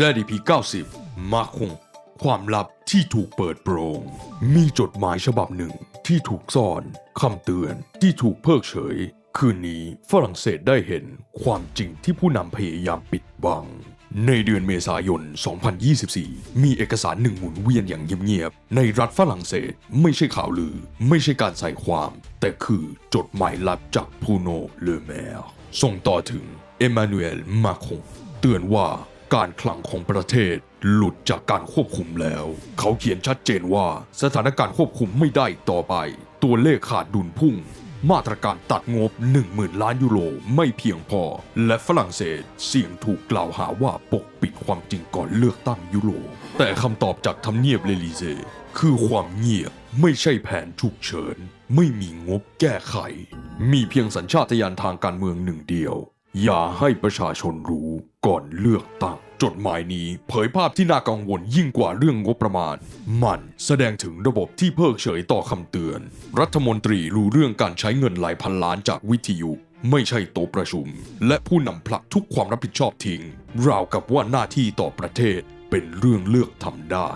ZDP 90 มาคง ความลับที่ถูกเปิดโปรงมีจดหมายฉบับหนึ่งที่ถูกซ่อนคำเตือนที่ถูกเพิกเฉย คืนนี้ฝรั่งเศสได้เห็นความจริงที่ผู้นำพยายามปิดบัง ในเดือนเมษายน 2024 มีเอกสารหนึ่งหมุนเวียนอย่างเงียบๆในรัฐฝรั่งเศสไม่ใช่ข่าวลือ ไม่ใช่การใส่ความ แต่คือจดหมายลับจากพูโนเลอแมร์ส่งต่อถึงเอมมานูเอลมาคงเตือนว่า การคลังของประเทศ หลุดจากการควบคุมแล้ว เขาเขียนชัดเจนว่าสถานการณ์ควบคุมไม่ได้ต่อไป ตัวเลขขาดดุลพุ่ง มาตรการตัดงบ 10,000 ล้านยูโรไม่เพียงพอ และฝรั่งเศสเสี่ยงถูกกล่าวหาว่าปกปิดความจริงก่อนเลือกตั้งยุโรแต่คำตอบจากทำเนียบเลลีเซคือความเงียบไม่ใช่แผนฉุกเฉิน ไม่มีงบแก้ไข มีเพียงสัญชาตญาณทางการเมืองหนึ่งเดียว อย่าให้ประชาชนรู้ก่อนเลือกตั้ง จดหมายนี้เผยภาพที่น่ากังวลยิ่งกว่าเรื่องงบประมาณ มันแสดงถึงระบบที่เพิกเฉยต่อคำเตือน รัฐมนตรีรู้เรื่องการใช้เงินหลายพันล้านจากวิทยุไม่ใช่โต๊ะประชุม และผู้นำผลักทุกความรับผิดชอบทิ้ง ราวกับว่าหน้าที่ต่อประเทศเป็นเรื่องเลือกทำได้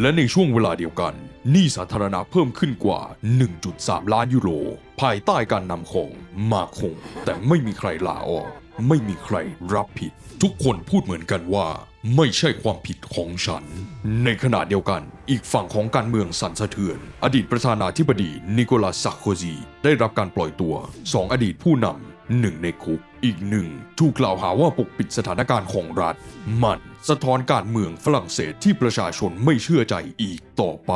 และในช่วงเวลาเดียวกัน หนี้สาธารณะเพิ่มขึ้นกว่า 1.3 ล้านยูโร ภายใต้การนำของมาคง แต่ไม่มีใครลาออก ไม่มีใครรับผิด ทุกคนพูดเหมือนกันว่า ไม่ใช่ความผิดของฉัน ในขณะเดียวกัน อีกฝั่งของการเมืองสั่นสะเทือน อดีตประธานาธิบดีนิโคลัสซาโคซีได้รับการปล่อยตัวสองอดีตผู้นำ หนึ่งในคุก อีกหนึ่งถูกกล่าวหาว่าปกปิดสถานการณ์ของรัฐ มันสะท้อนการเมืองฝรั่งเศสที่ประชาชนไม่เชื่อใจอีกต่อไป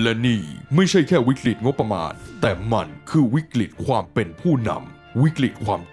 และนี่ไม่ใช่แค่วิกฤตงบประมาณ แต่มันคือวิกฤตความเป็นผู้นำวิกฤตความจริง